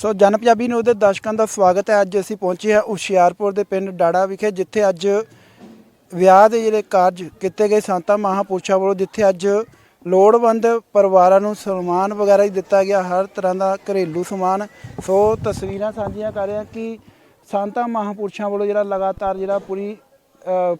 ਸੋ ਜਨ ਪੰਜਾਬੀ ਨਿਊਜ਼ ਦੇ ਦਰਸ਼ਕਾਂ ਦਾ ਸਵਾਗਤ ਹੈ। ਅੱਜ ਅਸੀਂ ਪਹੁੰਚੇ ਹਾਂ ਹੁਸ਼ਿਆਰਪੁਰ ਦੇ ਪਿੰਡ ਡਾੜਾ ਵਿਖੇ ਜਿੱਥੇ ਅੱਜ ਵਿਆਹ ਦੇ ਜਿਹੜੇ ਕਾਰਜ ਕੀਤੇ ਗਏ ਸੰਤਾਂ ਮਹਾਂਪੁਰਸ਼ਾਂ ਵੱਲੋਂ ਜਿੱਥੇ ਅੱਜ ਲੋੜਵੰਦ ਪਰਿਵਾਰਾਂ ਨੂੰ ਸਨਮਾਨ ਵਗੈਰਾ ਹੀ ਦਿੱਤਾ ਗਿਆ ਹਰ ਤਰ੍ਹਾਂ ਦਾ ਘਰੇਲੂ ਸਮਾਨ। ਸੋ ਤਸਵੀਰਾਂ ਸਾਂਝੀਆਂ ਕਰ ਰਿਹਾ ਕਿ ਸੰਤਾਂ ਮਹਾਂਪੁਰਸ਼ਾਂ ਵੱਲੋਂ ਜਿਹੜਾ ਲਗਾਤਾਰ ਜਿਹੜਾ ਪੂਰੀ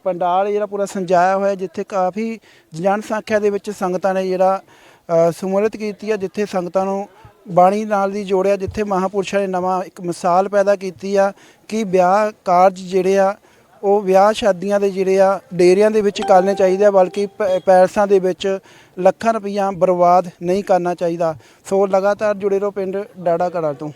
ਪੰਡਾਲ ਜਿਹੜਾ ਪੂਰਾ ਸੰਜਾਇਆ ਹੋਇਆ ਜਿੱਥੇ ਕਾਫੀ ਜਨਸੰਖਿਆ ਦੇ ਵਿੱਚ ਸੰਗਤਾਂ ਨੇ ਜਿਹੜਾ ਅ, ਸਮੂਲਿਤ ਕੀਤੀ ਹੈ ਜਿੱਥੇ ਸੰਗਤਾਂ ਨੂੰ ਬਾਣੀ ਨਾਲ ਦੀ ਜੋੜਿਆ, ਜਿੱਥੇ ਮਹਾਪੁਰਸ਼ਾਂ ਨੇ ਨਵਾਂ ਇੱਕ ਮਿਸਾਲ ਪੈਦਾ ਕੀਤੀ ਆ ਕਿ ਵਿਆਹ ਕਾਰਜ ਜਿਹੜੇ ਆ, ਉਹ ਵਿਆਹ ਸ਼ਾਦੀਆਂ ਦੇ ਜਿਹੜੇ ਆ, ਡੇਰਿਆਂ ਦੇ ਵਿੱਚ ਕਰਨੇ ਚਾਹੀਦੇ ਆ, ਬਲਕਿ ਪ- ਪੈਲਸਾਂ ਦੇ ਵਿੱਚ ਲੱਖਾਂ ਰੁਪਈਆ ਬਰਬਾਦ ਨਹੀਂ ਕਰਨਾ ਚਾਹੀਦਾ। ਸੋ ਲਗਾਤਾਰ ਜੁੜੇ ਰਹੋ ਪਿੰਡ ਡਾੜਾ ਕੜਾ ਤੋਂ।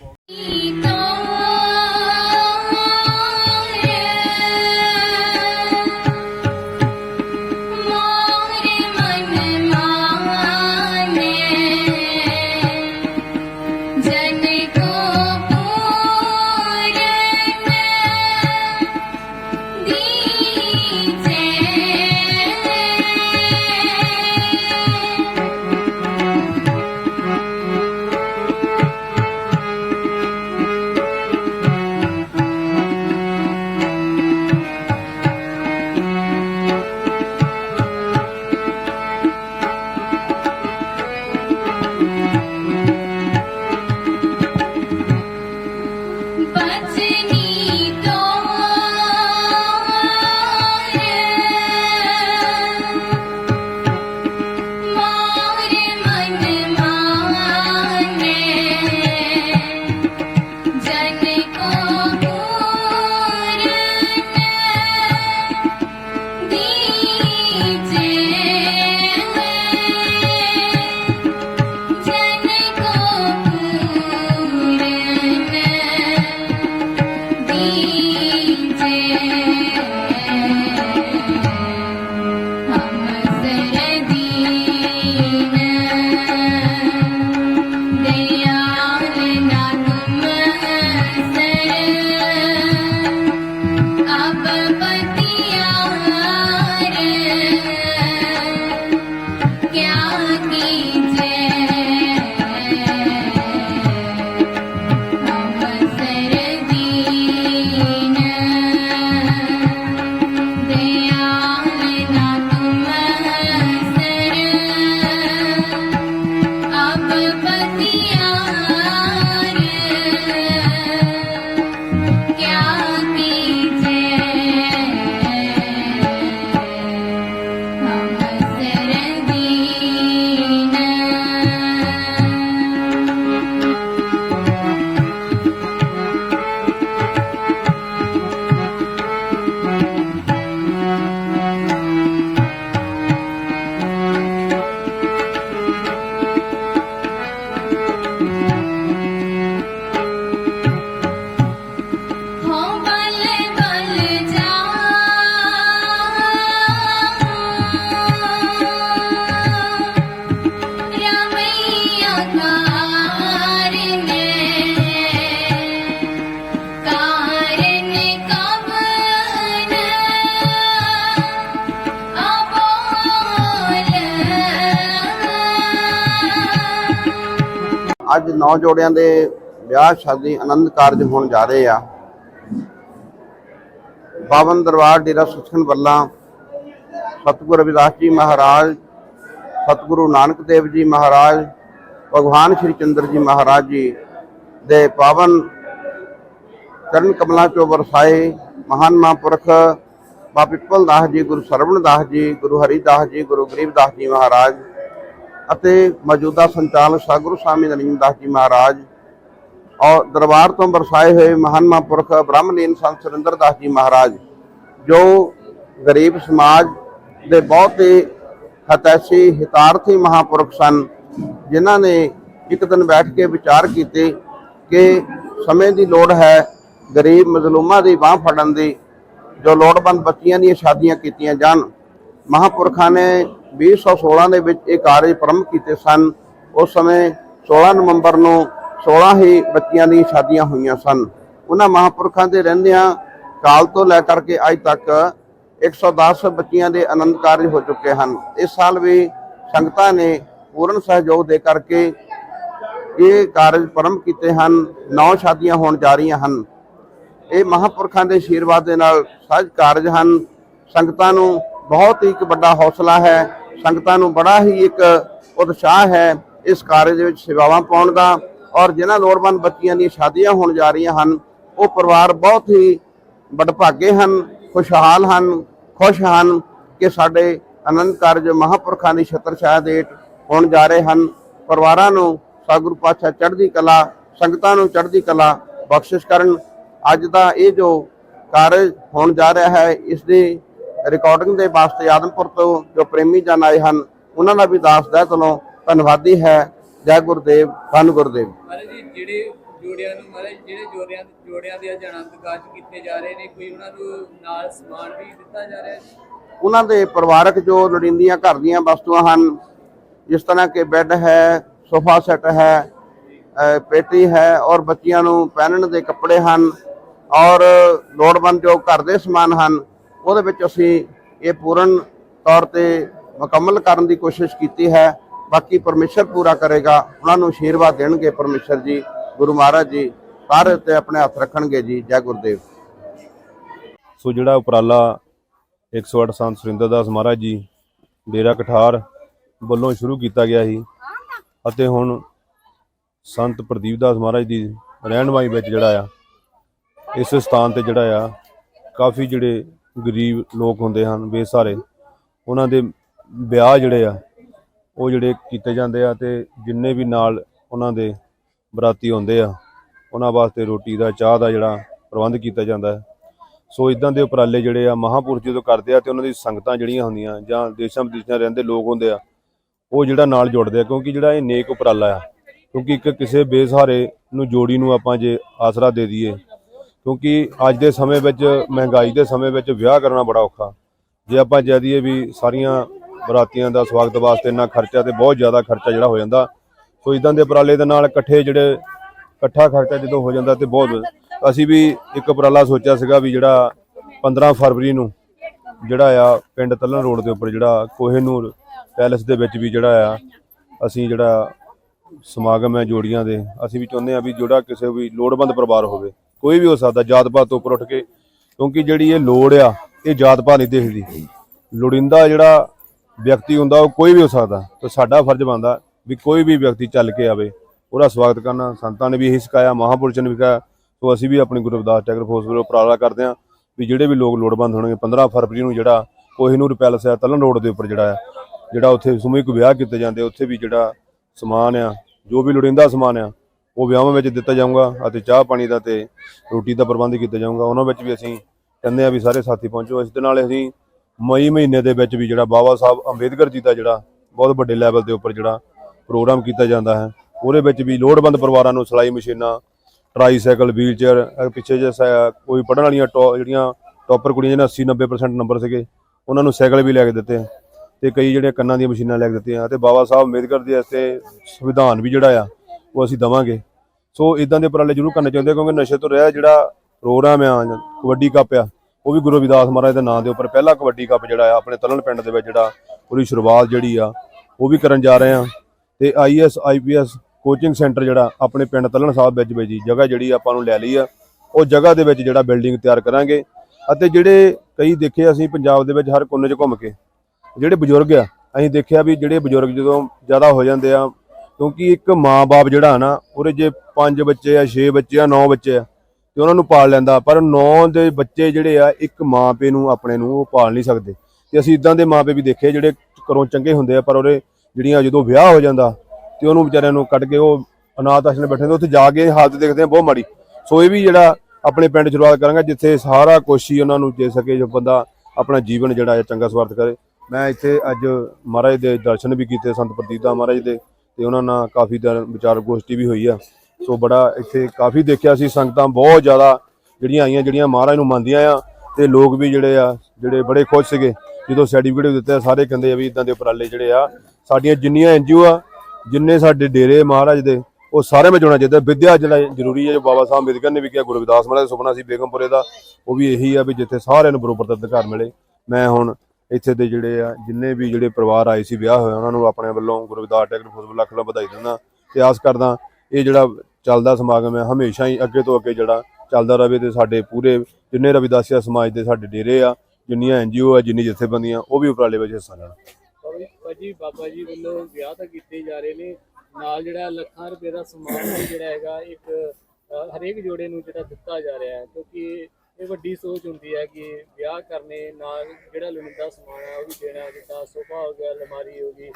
ਅੱਜ ਨੌ ਜੋੜਿਆਂ ਦੇ ਵਿਆਹ ਸ਼ਾਦੀ ਆਨੰਦ ਕਾਰਜ ਹੋਣ ਜਾ ਰਹੇ ਆ। ਬਾਵਨ ਦਰਬਾਰ ਡੇਰਾ ਸੁਖਨ ਵੱਲਾ ਸਤਿਗੁਰੂ ਰਵਿਦਾਸ ਜੀ ਮਹਾਰਾਜ, ਸਤਿਗੁਰੂ ਨਾਨਕ ਦੇਵ ਜੀ ਮਹਾਰਾਜ, ਭਗਵਾਨ ਸ਼੍ਰੀ ਚੰਦਰ ਜੀ ਮਹਾਰਾਜ ਜੀ ਦੇ ਪਾਵਨ ਚਰਨ ਕਮਲਾਂ ਚੋਂ ਵਰਸਾਏ ਮਹਾਨ ਮਹਾਂਪੁਰਖ ਬਾਬਾ ਪਿੱਪਲ ਦਾਸ ਜੀ, ਗੁਰੂ ਸਰਵਣ ਦਾਸ ਜੀ, ਗੁਰੂ ਹਰੀਦਾਸ ਜੀ, ਗੁਰੂ ਗਰੀਬਦਾਸ ਜੀ ਮਹਾਰਾਜ। ਅਤੇ ਮੌਜੂਦਾ ਸੰਚਾਲਕ ਸਤਿਗੁਰੂ ਸਵਾਮੀ ਨਰਿੰਦਰ ਦਾਸ ਜੀ ਮਹਾਰਾਜ ਔਰ ਦਰਬਾਰ ਤੋਂ ਵਰਸਾਏ ਹੋਏ ਮਹਾਨ ਮਹਾਂਪੁਰਖ ਬ੍ਰਹਮਲੀਨ ਸੰਤ ਸੁਰਿੰਦਰ ਦਾਸ ਜੀ ਮਹਾਰਾਜ, ਜੋ ਗਰੀਬ ਸਮਾਜ ਦੇ ਬਹੁਤ ਹੀ ਹਤੈਸ਼ੀ, ਹਿਤਾਰਥੀ ਮਹਾਂਪੁਰਖ ਸਨ, ਜਿਨ੍ਹਾਂ ਨੇ ਇੱਕ ਦਿਨ ਬੈਠ ਕੇ ਵਿਚਾਰ ਕੀਤੇ ਕਿ ਸਮੇਂ ਦੀ ਲੋੜ ਹੈ ਗਰੀਬ ਮਜ਼ਲੂਮਾਂ ਦੀ ਬਾਹ ਫੜਨ ਦੀ, ਜੋ ਲੋੜਵੰਦ ਬੱਚੀਆਂ ਦੀਆਂ ਸ਼ਾਦੀਆਂ ਕੀਤੀਆਂ ਜਾਣ। ਮਹਾਂਪੁਰਖਾਂ ਨੇ 2016 ਦੇ ਵਿੱਚ ਇਹ ਕਾਰਜ ਪ੍ਰਾਰੰਭ ਕੀਤੇ ਸਨ। ਉਸ ਸਮੇਂ 16 ਨਵੰਬਰ ਨੂੰ 16 ਹੀ ਬੱਚੀਆਂ ਦੀਆਂ ਸ਼ਾਦੀਆਂ ਹੋਈਆਂ ਸਨ। ਉਹਨਾਂ ਮਹਾਂਪੁਰਖਾਂ ਦੇ ਰਹਿੰਦਿਆਂ ਕਾਲ ਤੋਂ ਲੈ ਕਰਕੇ ਅੱਜ ਤੱਕ 110 ਬੱਚੀਆਂ ਦੇ ਆਨੰਦ ਕਾਰਜ ਹੋ ਚੁੱਕੇ ਹਨ। ਇਸ ਸਾਲ ਵੀ ਸੰਗਤਾਂ ਨੇ ਪੂਰਨ ਸਹਿਯੋਗ ਦੇ ਕਰਕੇ ਇਹ ਕਾਰਜ ਪ੍ਰਾਰੰਭ ਕੀਤੇ ਹਨ। ਨੌ ਸ਼ਾਦੀਆਂ ਹੋਣ ਜਾ ਰਹੀਆਂ ਹਨ। ਇਹ ਮਹਾਂਪੁਰਖਾਂ ਦੇ ਆਸ਼ੀਰਵਾਦ ਦੇ ਨਾਲ ਸਹਿਜ ਕਾਰਜ ਹਨ। ਸੰਗਤਾਂ ਨੂੰ ਬਹੁਤ ਹੀ ਇੱਕ ਵੱਡਾ ਹੌਸਲਾ ਹੈ। ਸੰਗਤਾਂ ਨੂੰ ਬੜਾ ਹੀ ਇੱਕ ਉਤਸ਼ਾਹ ਹੈ ਇਸ ਕਾਰਜ ਵਿੱਚ ਸੇਵਾਵਾਂ ਪਾਉਣ ਦਾ ਔਰ ਜਿਨ੍ਹਾਂ ਲੋੜਵੰਦ ਬੱਚੀਆਂ ਦੀਆਂ ਸ਼ਾਦੀਆਂ ਹੋਣ ਜਾ ਰਹੀਆਂ ਹਨ, ਉਹ ਪਰਿਵਾਰ ਬਹੁਤ ਹੀ ਵਡਭਾਗੇ ਹਨ, ਖੁਸ਼ਹਾਲ ਹਨ, ਖੁਸ਼ ਹਨ ਕਿ ਸਾਡੇ ਆਨੰਦ ਕਾਰਜ ਮਹਾਂਪੁਰਖਾਂ ਦੀ ਛਤਰ ਛਾਇਆ ਦੇਟ ਹੋਣ ਜਾ ਰਹੇ ਹਨ। ਪਰਿਵਾਰਾਂ ਨੂੰ ਸਤਿਗੁਰੂ ਪਾਤਸ਼ਾਹ ਚੜ੍ਹਦੀ ਕਲਾ, ਸੰਗਤਾਂ ਨੂੰ ਚੜ੍ਹਦੀ ਕਲਾ ਬਖਸ਼ਿਸ਼ ਕਰਨ। ਅੱਜ ਦਾ ਇਹ ਜੋ ਕਾਰਜ ਹੋਣ ਜਾ ਰਿਹਾ ਹੈ, ਇਸ ਦੀ ਰਿਕਾਰਡਿੰਗ ਦੇ ਵਾਸਤੇ ਆਦਮਪੁਰ ਤੋਂ ਜੋ ਪ੍ਰੇਮੀ ਜਨ ਆਏ ਹਨ ਉਹਨਾਂ ਦਾ ਵੀ ਦਾਸ ਦਾ ਤੋਂ ਧੰਨਵਾਦੀ ਹੈ। ਜੈ ਗੁਰਦੇਵ ਧੰਨ ਗੁਰਦੇਵ। ਮਹਾਰਾਜ ਜੀ ਜਿਹੜੇ ਜੋੜਿਆਂ ਨੂੰ ਮਹਾਰਾਜ ਜਿਹੜੇ ਜੋੜਿਆਂ ਜੋੜਿਆਂ ਦੇ ਅਜਨੰਦ ਕਾਰਜ ਕੀਤੇ ਜਾ ਰਹੇ ਨੇ ਕੋਈ ਉਹਨਾਂ ਨੂੰ ਨਾਲ ਸਮਾਨ ਵੀ ਦਿੱਤਾ ਜਾ ਰਿਹਾ ਹੈ ਉਹਨਾਂ ਦੇ ਪਰਿਵਾਰਕ ਜੋ ਲੋੜੀਂਦੀਆਂ ਘਰ ਦੀਆਂ ਵਸਤੂਆਂ ਹਨ ਜਿਸ ਤਰ੍ਹਾਂ ਕਿ ਬੈੱਡ ਹੈ ਸੋਫਾ ਸੈੱਟ ਹੈ ਪੇਟੀ ਹੈ ਔਰ ਬੱਚਿਆਂ ਨੂੰ ਪਹਿਨਣ ਦੇ ਕੱਪੜੇ ਹਨ ਔਰ ਲੋੜਵੰਦ ਜੋ ਘਰ ਦੇ ਸਮਾਨ ਹਨ ਉਹਦੇ ਵਿੱਚ ਅਸੀਂ ਇਹ ਪੂਰਨ ਤੌਰ ਤੇ ਮੁਕੰਮਲ ਕਰਨ ਦੀ ਕੋਸ਼ਿਸ਼ ਕੀਤੀ ਹੈ। ਬਾਕੀ ਪਰਮੇਸ਼ਰ ਪੂਰਾ ਕਰੇਗਾ, ਉਹਨਾਂ ਨੂੰ ਆਸ਼ੀਰਵਾਦ ਦੇਣਗੇ ਪਰਮੇਸ਼ਰ ਜੀ, ਗੁਰੂ ਮਹਾਰਾਜ ਜੀ, ਸਾਰੇ ਉੱਤੇ ਆਪਣੇ ਹੱਥ ਰੱਖਣਗੇ ਜੀ, ਜੈ ਗੁਰਦੇਵ। ਸੋ ਜਿਹੜਾ ਉਪਰਾਲਾ 108 ਸੰਤ ਸੁਰਿੰਦਰ ਦਾਸ ਮਹਾਰਾਜ ਜੀ, ਡੇਰਾ ਕਠਾਰ ਵੱਲੋਂ ਸ਼ੁਰੂ ਕੀਤਾ ਗਿਆ ਸੀ ਅਤੇ ਹੁਣ ਸੰਤ ਪ੍ਰਦੀਪ ਦਾਸ ਮਹਾਰਾਜ ਦੀ ਰਹਿਨਮਾਈ ਵਿੱਚ ਜਿਹੜਾ ਆ, ਇਸ ਸਥਾਨ ਤੇ ਜਿਹੜਾ ਆ, ਕਾਫੀ ਜਿਹੜੇ ਗਰੀਬ ਲੋਕ ਹੁੰਦੇ ਹਨ, ਬੇਸਹਾਰੇ, ਉਹਨਾਂ ਦੇ ਵਿਆਹ ਜਿਹੜੇ ਆ, ਉਹ ਜਿਹੜੇ ਕੀਤੇ ਜਾਂਦੇ ਆ ਤੇ ਜਿੰਨੇ ਵੀ ਨਾਲ ਉਹਨਾਂ ਦੇ ਬਰਾਤੀ ਹੁੰਦੇ ਆ, ਉਹਨਾਂ ਵਾਸਤੇ ਰੋਟੀ ਦਾ, ਚਾਹ ਦਾ ਜਿਹੜਾ ਪ੍ਰਬੰਧ ਕੀਤਾ ਜਾਂਦਾ ਹੈ। ਸੋ ਇਦਾਂ ਦੇ ਉਪਰਾਲੇ ਜਿਹੜੇ ਆ ਮਹਾਂਪੁਰਖ ਜਦੋਂ ਕਰਦੇ ਆ ਤੇ ਉਹਨਾਂ ਦੀ ਸੰਗਤਾਂ ਜਿਹੜੀਆਂ ਹੁੰਦੀਆਂ, ਜਾਂ ਦੇਸ਼ਾਂ ਵਿਦੇਸ਼ਾਂ ਰਹਿੰਦੇ ਲੋਕ ਹੁੰਦੇ ਆ, ਉਹ ਜਿਹੜਾ ਨਾਲ ਜੁੜਦੇ ਆ, ਕਿਉਂਕਿ ਜਿਹੜਾ ਇਹ ਨੇਕ ਉਪਰਾਲਾ ਆ, ਕਿਉਂਕਿ ਇੱਕ ਕਿਸੇ ਬੇਸਹਾਰੇ ਨੂੰ, ਜੋੜੀ ਨੂੰ ਆਪਾਂ ਜੇ ਆਸਰਾ ਦੇ ਦਈਏ ਕਿਉਂਕਿ ਅੱਜ ਦੇ ਸਮੇਂ ਵਿੱਚ, ਮਹਿੰਗਾਈ ਦੇ ਸਮੇਂ ਵਿੱਚ ਵਿਆਹ ਕਰਨਾ ਬੜਾ ਔਖਾ। ਜੇ ਆਪਾਂ ਕਹਿ ਦਈਏ ਵੀ ਸਾਰੀਆਂ ਬਰਾਤੀਆਂ ਦਾ ਸਵਾਗਤ ਵਾਸਤੇ ਇੰਨਾ ਖਰਚਾ ਤੇ ਬਹੁਤ ਜ਼ਿਆਦਾ ਖਰਚਾ ਜਿਹੜਾ ਹੋ ਜਾਂਦਾ, ਸੋ ਇਦਾਂ ਦੇ ਉਪਰਾਲੇ ਦੇ ਨਾਲ ਇਕੱਠੇ ਜਿਹੜੇ ਇਕੱਠਾ ਖਰਚਾ ਜਦੋਂ ਹੋ ਜਾਂਦਾ ਤੇ ਬਹੁਤ ਅਸੀਂ ਵੀ ਇੱਕ ਉਪਰਾਲਾ ਸੋਚਿਆ ਸੀਗਾ ਵੀ ਜਿਹੜਾ 15 ਫਰਵਰੀ ਨੂੰ ਜਿਹੜਾ ਆ ਪਿੰਡ ਤੱਲਣ ਰੋਡ ਦੇ ਉੱਪਰ ਜਿਹੜਾ ਕੋਹੇਨੂਰ ਪੈਲੇਸ ਦੇ ਵਿੱਚ ਵੀ ਜਿਹੜਾ ਆ, ਅਸੀਂ ਜਿਹੜਾ ਸਮਾਗਮ ਹੈ ਜੋੜੀਆਂ ਦੇ, ਅਸੀਂ ਵੀ ਚਾਹੁੰਦੇ ਆ ਵੀ ਜਿਹੜਾ ਕਿਸੇ ਵੀ ਲੋੜਵੰਦ ਪਰਿਵਾਰ ਹੋਵੇ ਕੋਈ ਵੀ ਹੋ ਸਕਦਾ, ਜਾਤ ਪਾਤ ਤੋਂ ਉੱਪਰ ਉੱਠ ਕੇ, ਕਿਉਂਕਿ ਜਿਹੜੀ ਇਹ ਲੋੜ ਆ, ਇਹ ਜਾਤ ਪਾਤ ਨਹੀਂ ਦੇਖਦੀ। ਲੋੜਿੰਦਾ ਜਿਹੜਾ ਵਿਅਕਤੀ ਹੁੰਦਾ, ਉਹ ਕੋਈ ਵੀ ਹੋ ਸਕਦਾ। ਤੇ ਸਾਡਾ ਫਰਜ਼ ਬਣਦਾ ਵੀ ਕੋਈ ਵੀ ਵਿਅਕਤੀ ਚੱਲ ਕੇ ਆਵੇ। ਉਹਦਾ ਸਵਾਗਤ ਕਰਨਾ, ਸੰਤਾਂ ਨੇ ਵੀ ਇਹੀ ਸਿਖਾਇਆ, ਮਹਾਂਪੁਰਸ਼ਾਂ ਨੇ ਵੀ ਸਿਖਾਇਆ। ਸੋ ਅਸੀਂ ਵੀ ਆਪਣੀ ਗੁਰੂ ਰਵਿਦਾਸ ਟੈਗਰ ਫੋਰਸ ਵੱਲੋਂ ਉਪਰਾਲਾ ਕਰਦੇ ਹਾਂ ਵੀ ਜਿਹੜੇ ਵੀ ਲੋਕ ਲੋੜਵੰਦ ਹੋਣਗੇ 15 ਫਰਵਰੀ ਨੂੰ ਜਿਹੜਾ ਕੋਹੀਨੂਰ ਪੈਲਸ ਆ ਤਲਨ ਰੋਡ ਦੇ ਉੱਪਰ ਜਿਹੜਾ ਆ, ਜਿਹੜਾ ਉੱਥੇ ਸਮੂਹਿਕ ਵਿਆਹ ਕੀਤੇ ਜਾਂਦੇ ਉੱਥੇ ਵੀ ਜਿਹੜਾ ਸਮਾਨ ਆ, ਜੋ ਵੀ ਲੋੜੀਂਦਾ ਸਮਾਨ ਆ ਉਹ ਵਿਆਹਾਂ ਵਿੱਚ ਦਿੱਤਾ ਜਾਊਗਾ ਅਤੇ ਚਾਹ ਪਾਣੀ ਦਾ ਤੇ ਰੋਟੀ ਦਾ ਪ੍ਰਬੰਧ ਕੀਤਾ ਜਾਊਗਾ। ਉਹਨਾਂ ਵਿੱਚ ਵੀ ਅਸੀਂ ਕਹਿੰਦੇ ਆ ਵੀ ਸਾਰੇ ਸਾਥੀ ਪਹੁੰਚੋ। ਇਸ ਦੇ ਨਾਲ ਅਸੀਂ ਮਈ ਮਹੀਨੇ ਦੇ ਵਿੱਚ ਵੀ ਜਿਹੜਾ ਬਾਬਾ ਸਾਹਿਬ ਅੰਬੇਦਕਰ ਜੀ ਦਾ ਜਿਹੜਾ ਬਹੁਤ ਵੱਡੇ ਲੈਵਲ ਦੇ ਉੱਪਰ ਜਿਹੜਾ ਪ੍ਰੋਗਰਾਮ ਕੀਤਾ ਜਾਂਦਾ ਹੈ, ਉਹਦੇ ਵਿੱਚ ਵੀ ਲੋੜਵੰਦ ਪਰਿਵਾਰਾਂ ਨੂੰ ਸਿਲਾਈ ਮਸ਼ੀਨਾਂ ਟਰਾਈਸਾਈਕਲ ਵੀਲਚੇਅਰ ਪਿੱਛੇ ਜੇ ਸਾ- ਕੋਈ ਪੜ੍ਹਨ ਵਾਲੀਆਂ ਟੋ- ਜਿਹੜੀਆਂ ਟੌਪਰ ਕੁੜੀਆਂ ਜਿਹਨਾਂ 80 90% ਨੰਬਰ ਸੀਗੇ, ਉਹਨਾਂ ਨੂੰ ਸਾਈਕਲ ਵੀ ਲੈ ਕੇ ਦਿੱਤੇ ਆ ਤੇ ਕਈ ਜਿਹੜੇ ਕੰਨਾਂ ਦੀਆਂ ਮਸ਼ੀਨਾਂ ਲੈ ਕੇ ਦਿੱਤੀਆਂ ਤੇ ਬਾਬਾ ਸਾਹਿਬ ਅੰਬੇਦਕਰ ਦੇ ਵਾਸਤੇ ਸੰਵਿਧਾਨ ਵੀ ਜਿਹੜਾ ਆ ਉਹ ਅਸੀਂ ਦਵਾਂਗੇ। ਸੋ ਇਦਾਂ ਦੇ ਉਪਰਾਲੇ ਜ਼ਰੂਰ ਕਰਨੇ ਚਾਹੀਦੇ ਕਿਉਂਕਿ ਨਸ਼ੇ ਤੋਂ ਰਿਹਾ ਜਿਹੜਾ ਪ੍ਰੋਗਰਾਮ ਆ, ਜਾਂ ਕਬੱਡੀ ਕੱਪ ਆ, ਉਹ ਵੀ ਗੁਰੂ ਰਵਿਦਾਸ ਮਹਾਰਾਜ ਦੇ ਨਾਂ ਦੇ ਉੱਪਰ ਪਹਿਲਾ ਕਬੱਡੀ ਕੱਪ ਜਿਹੜਾ ਆ, ਆਪਣੇ ਤਲਣ ਪਿੰਡ ਦੇ ਵਿੱਚ ਜਿਹੜਾ ਉਹਦੀ ਸ਼ੁਰੂਆਤ ਜਿਹੜੀ ਆ, ਉਹ ਵੀ ਕਰਨ ਜਾ ਰਹੇ ਆ। ਤੇ ਆਈਐਸ ਆਈਪੀਐਸ ਕੋਚਿੰਗ ਸੈਂਟਰ ਜਿਹੜਾ ਆਪਣੇ ਪਿੰਡ ਤਲਣ ਸਾਹਿਬ ਵਿੱਚ ਵੀ ਜੀ, ਜਗ੍ਹਾ ਜਿਹੜੀ ਆਪਾਂ ਨੂੰ ਲੈ ਲਈ ਆ, ਉਹ ਜਗ੍ਹਾ ਦੇ ਵਿੱਚ ਜਿਹੜਾ ਬਿਲਡਿੰਗ ਤਿਆਰ ਕਰਾਂਗੇ। ਅਤੇ ਜਿਹੜੇ ਕਈ ਦੇਖੇ ਅਸੀਂ ਪੰਜਾਬ ਦੇ ਵਿੱਚ ਹਰ ਕੋਨੇ 'ਚ ਘੁੰਮ ਕੇ, ਜਿਹੜੇ ਬਜ਼ੁਰਗ ਆ, ਅਸੀਂ ਦੇਖਿਆ ਵੀ ਜਿਹੜੇ ਬਜ਼ੁਰਗ ਜਦੋਂ ਜ਼ਿਆਦਾ ਹੋ ਜਾਂਦੇ ਆ ਕਿਉਂਕਿ ਇੱਕ ਮਾਂ-ਬਾਪ ਜਿਹੜਾ ਨਾ, ਉਹਦੇ ਜੇ ਪੰਜ ਬੱਚੇ ਆ, ਛੇ ਬੱਚੇ ਆ, ਨੌ ਬੱਚੇ ਆ, ਤੇ ਉਹਨਾਂ ਨੂੰ ਪਾਲ ਲੈਂਦਾ, ਪਰ ਨੌ ਦੇ ਬੱਚੇ ਜਿਹੜੇ ਆ, ਇੱਕ ਮਾਂ-ਪੇ ਨੂੰ, ਆਪਣੇ ਨੂੰ ਉਹ ਪਾਲ ਨਹੀਂ ਸਕਦੇ। ਤੇ ਅਸੀਂ ਇਦਾਂ ਦੇ ਮਾਂ-ਪੇ ਵੀ ਦੇਖੇ ਜਿਹੜੇ ਘਰੋਂ ਚੰਗੇ ਹੁੰਦੇ ਆ, ਪਰ ਉਹਦੇ ਜਿਹੜੀਆਂ ਜਦੋਂ ਵਿਆਹ ਹੋ ਜਾਂਦਾ, ਤੇ ਉਹਨੂੰ ਵਿਚਾਰਿਆਂ ਨੂੰ ਕੱਢ ਕੇ ਉਹ ਅਨਾਥ ਆਸ਼ਰਮ ਬੈਠੇ ਹੁੰਦੇ ਉੱਥੇ ਜਾ ਕੇ ਹਾਲਤ ਦੇਖਦੇ ਆ, ਬਹੁਤ ਮਾੜੀ। ਸੋ ਇਹ ਵੀ ਜਿਹੜਾ ਆਪਣੇ ਪਿੰਡ ਸ਼ੁਰੂਆਤ ਕਰਾਂਗਾ, ਜਿੱਥੇ ਸਾਰਾ ਕੁਛ ਹੀ ਉਹਨਾਂ ਨੂੰ ਦੇ ਸਕੇ, ਜੋ ਬੰਦਾ ਆਪਣਾ ਜੀਵਨ ਜਿਹੜਾ ਹੈ ਚੰਗਾ ਸਵਾਰਥ ਕਰੇ। ਮੈਂ ਇੱਥੇ ਅੱਜ ਮਹਾਰਾਜ ਦੇ ਦਰਸ਼ਨ ਵੀ ਕੀਤੇ, ਸੰਤ ਪ੍ਰਦੀਪ ਦਾ ਮਹਾਰਾਜ ਦੇ ਤੇ ਉਹਨਾਂ ਨਾਲ ਕਾਫੀ ਦਰ ਵਿਚਾਰ ਗੋਸ਼ਟੀ ਵੀ ਹੋਈ ਆ। ਸੋ ਬੜਾ ਇੱਥੇ ਕਾਫੀ ਦੇਖਿਆ ਸੀ ਸੰਗਤਾਂ ਬਹੁਤ ਜ਼ਿਆਦਾ ਜਿਹੜੀਆਂ ਆਈਆਂ ਜਿਹੜੀਆਂ ਮਹਾਰਾਜ ਨੂੰ ਮੰਨਦੀਆਂ ਆ ਤੇ ਲੋਕ ਵੀ ਜਿਹੜੇ ਆ ਜਿਹੜੇ ਬੜੇ ਖੁਸ਼ ਸੀਗੇ। ਜਦੋਂ ਸਰਟੀਫਿਕੇਟ ਦਿੱਤੇ ਆ, ਸਾਰੇ ਕਹਿੰਦੇ ਆ ਵੀ ਇਦਾਂ ਦੇ ਉਪਰਾਲੇ ਜਿਹੜੇ ਆ ਸਾਡੀਆਂ ਜਿੰਨੀਆਂ ਐਨਜੀਓ ਆ ਜਿੰਨੇ ਸਾਡੇ ਡੇਰੇ ਮਹਾਰਾਜ ਦੇ ਉਹ ਸਾਰੇ ਵਿੱਚ ਹੋਣਾ ਚਾਹੀਦਾ। ਵਿਦਿਆ ਜਿਹੜਾ ਜ਼ਰੂਰੀ ਹੈ ਜੋ ਬਾਬਾ ਸਾਹਿਬ ਅੰਬੇਦਕਰ ਨੇ ਵੀ ਕਿਹਾ ਗੁਰੂ ਰਵਿਦਾਸ ਮਹਾਰਾਜ ਦਾ ਸੁਪਨਾ ਸੀ ਬੇਗਮਪੁਰੇ ਦਾ ਉਹ ਵੀ ਇਹੀ ਆ ਵੀ ਜਿੱਥੇ ਸਾਰਿਆਂ ਨੂੰ ਬਰੋਬਰ ਦਾ ਅਧਿਕਾਰ ਮਿਲੇ। ਮੈਂ ਹੁਣ ਇੱਥੇ ਦੇ ਜਿਹੜੇ ਆ, ਜਿੰਨੇ ਵੀ ਜਿਹੜੇ ਪਰਿਵਾਰ ਆਏ ਸੀ, ਵਿਆਹ ਹੋਇਆ, ਉਹਨਾਂ ਨੂੰ ਆਪਣੇ ਵੱਲੋਂ ਗੁਰੂ ਰਵਿਦਾਸ ਟੈਗਰ ਫੋਰਸ ਲੱਖ ਲੱਖ ਵਧਾਈ ਦਿੰਦਾ ਤੇ ਆਸ ਕਰਦਾ। ਇਹ ਜਿਹੜਾ ਚੱਲਦਾ ਸਮਾਗਮ ਹੈ, ਹਮੇਸ਼ਾ ਹੀ ਅੱਗੇ ਤੋਂ ਅੱਗੇ ਜਿਹੜਾ ਚੱਲਦਾ ਰਵੇ ਤੇ ਸਾਡੇ ਪੂਰੇ ਜਿੰਨੇ ਰਵਿਦਾਸੀਆ ਸਮਾਜ ਦੇ ਸਾਡੇ ਡੇਰੇ ਆ, ਜਿੰਨੀਆਂ ਐਨਜੀਓ ਆ, ਜਿੰਨੀ ਜਥੇਬੰਦੀਆਂ, ਉਹ ਵੀ ਉਪਰਾਲੇ ਵਿੱਚ ਹਿੱਸਾ ਲੈਣ। ਭਾਜੀ, ਬਾਬਾ ਜੀ ਵੱਲੋਂ ਵਿਆਹ ਤਾਂ ਕੀਤੇ ਜਾ ਰਹੇ ਨੇ, ਨਾਲ ਜਿਹੜਾ ਲੱਖਾਂ ਰੁਪਏ ਦਾ ਸਮਾਨ ਜਿਹੜਾ ਹੈਗਾ, ਇੱਕ ਹਰੇਕ ਜੋੜੇ ਨੂੰ ਜਿਹੜਾ ਦਿੱਤਾ ਜਾ ਰਿਹਾ ਹੈ, ਕਿਉਂਕਿ ਇਹ ਵੱਡੀ ਸੋਚ ਹੁੰਦੀ ਹੈ ਕਿ ਵਿਆਹ ਕਰਨੇ ਨਾਲ ਜਿਹੜਾ ਲੋੜੀਂਦਾ ਸਮਾਨ ਹੈ ਉਹ ਵੀ ਦੇਣਾ, ਜਿੱਦਾਂ ਸੋਫਾ ਹੋ ਗਿਆ, ਅਲਮਾਰੀ ਹੋ ਗਈ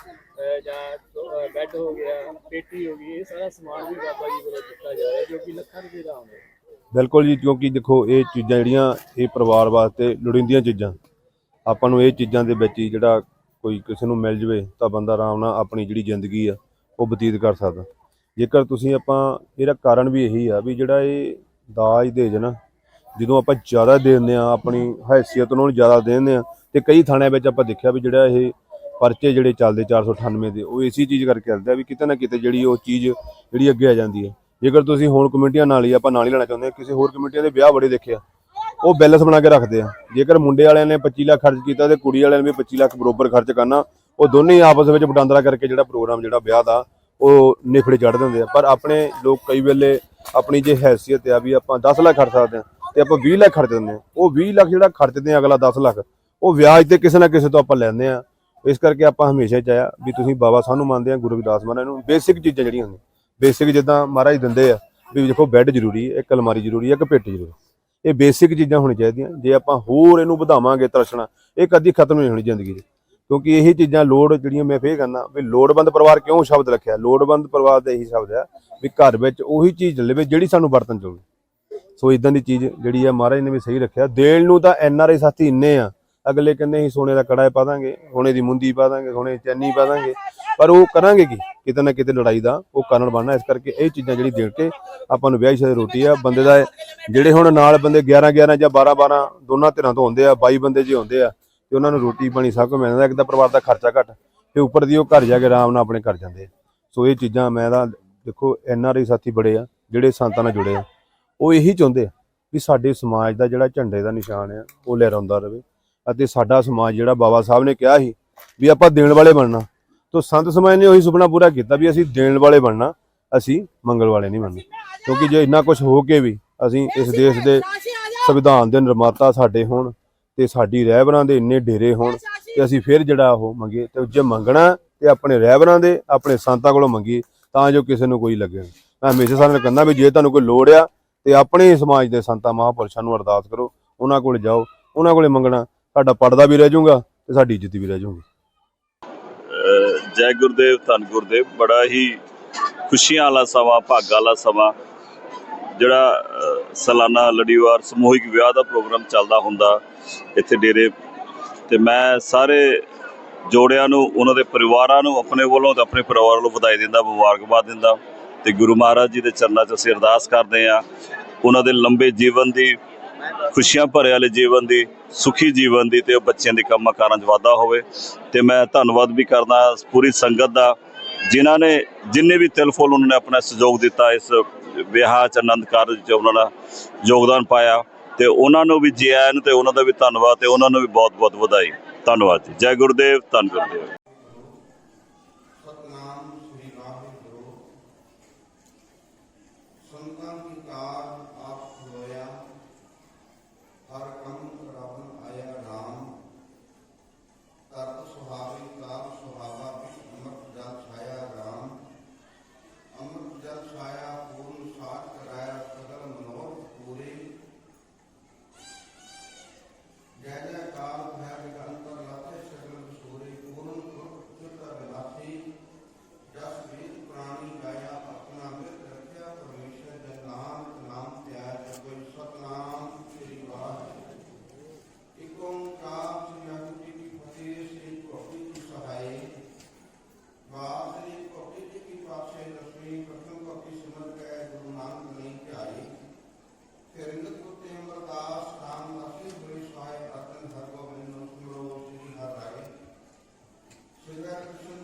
ਜਾਂ ਬੈੱਡ ਹੋ ਗਿਆ, ਪੇਟੀ ਹੋ ਗਈ, ਇਹ ਸਾਰਾ ਸਮਾਨ ਵੀ ਬਾਬਾ ਜੀ ਵੱਲੋਂ ਦਿੱਤਾ ਜਾ ਰਿਹਾ, ਜੋ ਕਿ ਲੱਖਾਂ ਰੁਪਏ ਦਾ ਆਉਂਦਾ ਬਿਲਕੁਲ ਜੀ, ਕਿਉਂਕਿ ਦੇਖੋ, ਇਹ ਚੀਜ਼ਾਂ ਜਿਹੜੀਆਂ, ਇਹ ਪਰਿਵਾਰ ਵਾਸਤੇ ਲੋੜੀਂਦੀਆਂ ਚੀਜ਼ਾਂ। ਆਪਾਂ ਨੂੰ ਇਹ ਚੀਜ਼ਾਂ ਦੇ ਵਿੱਚ ਹੀ ਜਿਹੜਾ ਕੋਈ ਕਿਸੇ ਨੂੰ ਮਿਲ ਜਵੇ, ਤਾਂ ਬੰਦਾ ਆਰਾਮ ਨਾਲ ਆਪਣੀ ਜਿਹੜੀ ਜ਼ਿੰਦਗੀ ਆ, ਉਹ ਬਤੀਤ ਕਰ ਸਕਦਾ। ਜੇਕਰ ਤੁਸੀਂ ਆਪਾਂ, ਇਹਦਾ ਕਾਰਨ ਵੀ ਇਹੀ ਆ ਵੀ ਜਿਹੜਾ ਇਹ ਦਾਜ ਦੇਜ ਨਾ ਜਦੋਂ ਆਪਾਂ ਜ਼ਿਆਦਾ ਦੇ ਦਿੰਦੇ ਆ ਆਪਣੀ ਹੈਸੀਅਤ ਨੂੰ ਜ਼ਿਆਦਾ ਦੇ ਦਿੰਦੇ ਆ ਤੇ ਕਈ ਥਾਣਿਆਂ ਵਿੱਚ ਆਪਾਂ ਦੇਖਿਆ ਵੀ ਜਿਹੜਾ ਇਹ ਪਰਚੇ ਜਿਹੜੇ ਚੱਲਦੇ 498 ਦੇ, ਉਹ ਇਸੀ ਚੀਜ਼ ਕਰਕੇ ਚੱਲਦੇ ਆ ਵੀ ਕਿਤੇ ਨਾ ਕਿਤੇ ਜਿਹੜੀ ਉਹ ਚੀਜ਼ ਜਿਹੜੀ ਅੱਗੇ ਆ ਜਾਂਦੀ ਹੈ। ਜੇਕਰ ਤੁਸੀਂ ਹੋਰ ਕਮੇਟੀਆਂ ਨਾਲ ਹੀ ਆਪਾਂ ਨਾਲ ਹੀ ਲੈਣਾ ਚਾਹੁੰਦੇ ਆ ਕਿਸੇ ਹੋਰ ਕਮੇਟੀਆਂ ਦੇ ਵਿਆਹ ਬੜੇ ਦੇਖਿਆ ਉਹ ਬੈਲੈਂਸ ਬਣਾ ਕੇ ਰੱਖਦੇ ਆ। ਜੇਕਰ ਮੁੰਡੇ ਵਾਲਿਆਂ ਨੇ 25 ਲੱਖ ਖਰਚ ਕੀਤਾ ਤੇ ਕੁੜੀ ਵਾਲਿਆਂ ਨੇ ਵੀ 25 ਲੱਖ ਬਰੋਬਰ ਖਰਚ ਕਰਨਾ, ਉਹ ਦੋਨੇ ਆਪਸ ਵਿੱਚ ਵਟਾਂਦਰਾ ਕਰਕੇ ਜਿਹੜਾ ਪ੍ਰੋਗਰਾਮ, ਜਿਹੜਾ ਵਿਆਹ ਦਾ, ਉਹ ਨਿਫੜੇ ਚੜ ਦਿੰਦੇ ਆ। ਪਰ ਆਪਣੇ ਲੋਕ ਕਈ ਵੇਲੇ ਆਪਣੀ ਜੇ ਹੈਸੀਅਤ ਆ ਵੀ ਆਪਾਂ 10 ਲੱਖ ਖਰਚ ਸਕਦੇ ਆ ਤੇ ਆਪਾਂ 20 ਲੱਖ ਖਰਚ ਦਿੰਦੇ ਆ ਉਹ 20 ਲੱਖ ਜਿਹੜਾ ਖਰਚਦੇ ਆ ਅਗਲਾ 10 ਲੱਖ, ਉਹ ਵਿਆਜ ਤੇ ਕਿਸੇ ਨਾ ਕਿਸੇ ਤੋਂ ਆਪਾਂ ਲੈਂਦੇ ਆ ਇਸ ਕਰਕੇ ਆਪਾਂ ਹਮੇਸ਼ਾ ਚਾਹਿਆ ਵੀ ਤੁਸੀਂ ਬਾਬਾ ਸਾਨੂੰ ਮੰਨਦੇ ਆ, ਗੁਰੂ ਰਵਿਦਾਸ ਮਹਾਰਾਜ ਨੂੰ ਬੇਸਿਕ ਚੀਜ਼ਾਂ ਜਿਹੜੀਆਂ ਹੁੰਦੀਆਂ। ਬੇਸਿਕ ਜਿੱਦਾਂ ਮਹਾਰਾਜ ਦਿੰਦੇ ਆ ਵੀ ਦੇਖੋ ਬੈੱਡ ਜ਼ਰੂਰੀ ਹੈ, ਇੱਕ ਅਲਮਾਰੀ ਜ਼ਰੂਰੀ ਹੈ, ਇੱਕ ਪੇਟੀ ਜ਼ਰੂਰੀ ਇਹ ਬੇਸਿਕ ਚੀਜ਼ਾਂ ਹੋਣੀ ਚਾਹੀਦੀਆਂ। ਜੇ ਆਪਾਂ ਹੋਰ ਇਹਨੂੰ ਵਧਾਵਾਂਗੇ ਤਰਸਣਾ ਇਹ ਕਦੀ ਖਤਮ ਨਹੀਂ ਹੋਣੀ ਜ਼ਿੰਦਗੀ 'ਚ ਕਿਉਂਕਿ ਇਹੀ ਚੀਜ਼ਾਂ ਲੋੜ ਜਿਹੜੀਆਂ ਮੈਂ ਫੇਰ ਕਹਿੰਦਾ ਵੀ ਲੋੜਵੰਦ ਪਰਿਵਾਰ ਕਿਉਂ ਸ਼ਬਦ ਰੱਖਿਆ? ਲੋੜਵੰਦ ਪਰਿਵਾਰ ਦਾ ਇਹੀ ਸ਼ਬਦ ਹੈ ਵੀ ਘਰ ਵਿੱਚ ਉਹੀ ਚੀਜ਼ ਲਵੇ ਜਿਹੜੀ ਸਾਨੂੰ ਵਰਤਨ ਚਾਹੀਦੀ ਸੋ ਇਦਾਂ ਦੀ ਚੀਜ਼ ਜਿਹੜੀ ਆ ਮਹਾਰਾਜ ਨੇ ਵੀ ਸਹੀ ਰੱਖਿਆ। ਦੇਣ ਨੂੰ ਤਾਂ ਐਨ ਆਰ ਆਈ ਸਾਥੀ ਇੰਨੇ ਆ। ਅਗਲੇ ਕਹਿੰਦੇ ਅਸੀਂ ਸੋਨੇ ਦਾ ਕੜਾ ਪਾ ਦਾਂਗੇ, ਸੋਨੇ ਦੀ ਮੁੰਦੀ ਪਾ ਦਾਂਗੇ, ਸੋਨੇ ਦੀ ਚੈਨੀ ਪਾ ਦਾਂਗੇ। ਪਰ ਉਹ ਕਰਾਂਗੇ ਕੀ? ਕਿਤੇ ਨਾ ਕਿਤੇ ਲੜਾਈ ਦਾ ਉਹ ਕਾਰਨ ਬਣਨਾ। ਇਸ ਕਰਕੇ ਇਹ ਚੀਜ਼ਾਂ ਜਿਹੜੀ ਦੇਣ ਕੇ ਆਪਾਂ ਨੂੰ ਵਿਆਹੀ ਸ਼ਾਦੀ ਰੋਟੀ ਆ। ਬੰਦੇ ਦਾ ਜਿਹੜੇ ਹੁਣ ਨਾਲ ਬੰਦੇ 11 11 ਜਾਂ 12 12 ਦੋਨਾਂ ਧਿਰਾਂ ਤੋਂ ਹੁੰਦੇ ਆ 22 ਬੰਦੇ ਜੇ ਹੁੰਦੇ ਆ, ਤੇ ਉਹਨਾਂ ਨੂੰ ਰੋਟੀ ਪਾਣੀ ਸਭ ਕੁਝ ਮਿਲਦਾ ਇੱਕ ਤਾਂ ਪਰਿਵਾਰ ਦਾ ਖਰਚਾ ਘੱਟ, ਤੇ ਉੱਪਰ ਦੀ ਉਹ ਘਰ ਜਾ ਕੇ ਆਰਾਮ ਨਾਲ ਆਪਣੇ ਘਰ ਜਾਂਦੇ ਆ। ਸੋ ਇਹ ਚੀਜ਼ਾਂ ਮੈਂ ਤਾਂ ਦੇਖੋ, ਐਨ ਆਰ ਆਈ ਸਾਥੀ ਬੜੇ ਆ, ਜਿਹੜੇ ਸੰਤਾਂ ਨਾਲ ਜੁੜੇ ਆ। ਉਹ ਇਹੀ ਚਾਹੁੰਦੇ ਆ ਵੀ ਸਾਡੇ ਸਮਾਜ ਦਾ ਜਿਹੜਾ ਝੰਡੇ ਦਾ ਨਿਸ਼ਾਨ ਆ, ਉਹ ਲਹਿਰਾਉਂਦਾ ਰਹੇ ਅਤੇ ਸਾਡਾ ਸਮਾਜ ਜਿਹੜਾ ਬਾਬਾ ਸਾਹਿਬ ਨੇ ਕਿਹਾ ਸੀ ਵੀ ਆਪਾਂ ਦੇਣ ਵਾਲੇ ਬਣਨਾ। ਤੋਂ ਸੰਤ ਸਮਾਜ ਨੇ ਉਹੀ ਸੁਪਨਾ ਪੂਰਾ ਕੀਤਾ ਵੀ ਅਸੀਂ ਦੇਣ ਵਾਲੇ ਬਣਨਾ, ਅਸੀਂ ਮੰਗਲ ਵਾਲੇ ਨਹੀਂ ਬਣਨਾ। ਕਿਉਂਕਿ ਜੇ ਇੰਨਾ ਕੁਝ ਹੋ ਕੇ ਵੀ ਅਸੀਂ ਇਸ ਦੇਸ਼ ਦੇ ਸੰਵਿਧਾਨ ਦੇ ਨਿਰਮਾਤਾ ਸਾਡੇ ਹੋਣ ਤੇ ਸਾਡੀ ਰਹਿਬਰਾਂ ਦੇ ਇੰਨੇ ਡੇਰੇ ਹੋਣ ਤੇ ਅਸੀਂ ਫਿਰ ਜਿਹੜਾ ਉਹ ਮੰਗੇ ਤੇ ਜੇ ਮੰਗਣਾ ਤੇ ਆਪਣੇ ਰਹਿਬਰਾਂ ਦੇ, ਆਪਣੇ ਸੰਤਾਂ ਕੋਲੋਂ ਮੰਗੀ ਤਾਂ ਜੋ ਕਿਸੇ ਨੂੰ ਕੋਈ ਲੱਗੇ। ਮੈਂ ਹਮੇਸ਼ਾ ਸਾਰਿਆਂ ਨੂੰ ਕਹਿੰਦਾ ਵੀ ਜੇ ਤੁਹਾਨੂੰ ਕੋਈ ਲੋੜ ਆ ਤੇ ਆਪਣੇ ਸਮਾਜ ਦੇ ਸੰਤਾਂ ਮਹਾਂਪੁਰਸ਼ਾਂ ਨੂੰ ਅਰਦਾਸ ਕਰੋ, ਉਹਨਾਂ ਕੋਲ ਜਾਓ, ਉਹਨਾਂ ਕੋਲੇ ਮੰਗਣਾ, ਸਾਡਾ ਪੜਦਾ ਵੀ ਰਹਿ ਜਾਊਗਾ ਤੇ ਸਾਡੀ ਇੱਜ਼ਤ ਵੀ ਰਹਿ ਜਾਊਗੀ। ਜੈ ਗੁਰਦੇਵ, ਧੰਨ ਗੁਰਦੇਵ, ਬੜਾ ਹੀ ਖੁਸ਼ੀਆਂ ਵਾਲਾ ਸਮਾਂ, ਭਾਗਾਂ ਵਾਲਾ ਸਮਾਂ, ਜਿਹੜਾ ਸਾਲਾਨਾ ਲੜੀਵਾਰ ਸਮੂਹਿਕ ਵਿਆਹ ਦਾ ਪ੍ਰੋਗਰਾਮ ਚੱਲਦਾ ਹੁੰਦਾ ਇੱਥੇ ਡੇਰੇ ਤੇ ਮੈਂ ਸਾਰੇ ਜੋੜਿਆਂ ਨੂੰ, ਉਹਨਾਂ ਦੇ ਪਰਿਵਾਰਾਂ ਨੂੰ, ਆਪਣੇ ਵੱਲੋਂ ਤੇ ਆਪਣੇ ਪਰਿਵਾਰ ਵੱਲੋਂ ਵਧਾਈ ਦਿੰਦਾ, ਮੁਬਾਰਕਬਾਦ ਦਿੰਦਾ ਤੇ ਗੁਰੂ ਮਹਾਰਾਜ ਜੀ ਦੇ ਚਰਨਾਂ 'ਚ ਅਸੀਂ ਅਰਦਾਸ ਕਰਦੇ ਆ ਉਹਨਾਂ ਦੇ ਲੰਬੇ ਜੀਵਨ ਦੀ, ਖੁਸ਼ੀਆਂ ਭਰੇ ਵਾਲੇ ਜੀਵਨ ਦੀ, ਸੁਖੀ ਜੀਵਨ ਦੀ ਤੇ ਉਹ ਬੱਚਿਆਂ ਦੇ ਕੰਮਾਂ ਕਾਰਾਂ 'ਚ ਵਾਧਾ ਹੋਵੇ। ਤੇ ਮੈਂ ਧੰਨਵਾਦ ਵੀ ਕਰਦਾ ਪੂਰੀ ਸੰਗਤ ਦਾ, ਜਿਨ੍ਹਾਂ ਨੇ ਜਿੰਨੇ ਵੀ ਤਿਲ ਫੁੱਲ ਉਹਨਾਂ ਨੇ ਆਪਣਾ ਸਹਿਯੋਗ ਦਿੱਤਾ ਇਸ ਵਿਆਹ 'ਚ ਆਨੰਦ ਕਾਰਜ 'ਚ ਉਹਨਾਂ ਦਾ ਯੋਗਦਾਨ ਪਾਇਆ। ਤੇ ਉਹਨਾਂ ਨੂੰ ਵੀ ਜੀ ਆਇਆਂ ਨੂੰ ਤੇ ਉਹਨਾਂ ਦਾ ਵੀ ਧੰਨਵਾਦ ਤੇ ਉਹਨਾਂ ਨੂੰ ਵੀ ਬਹੁਤ-ਬਹੁਤ ਵਧਾਈ। ਧੰਨਵਾਦ ਜੀ। ਜੈ ਗੁਰਦੇਵ, ਧੰਨ ਗੁਰਦੇਵ। Cuidar con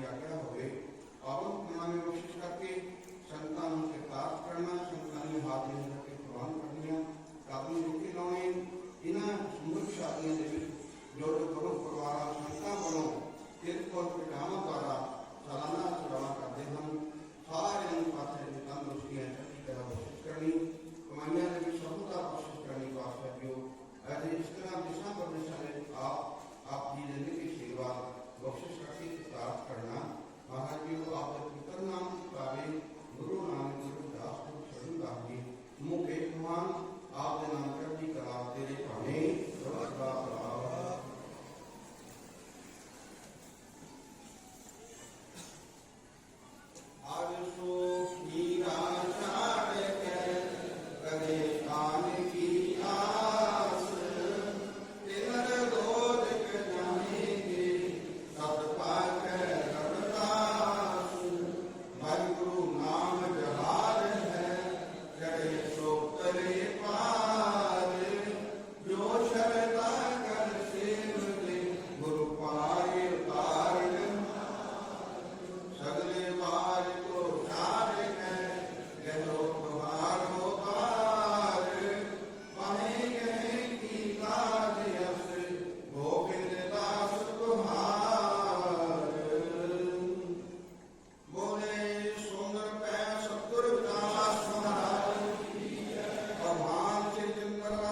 Yeah.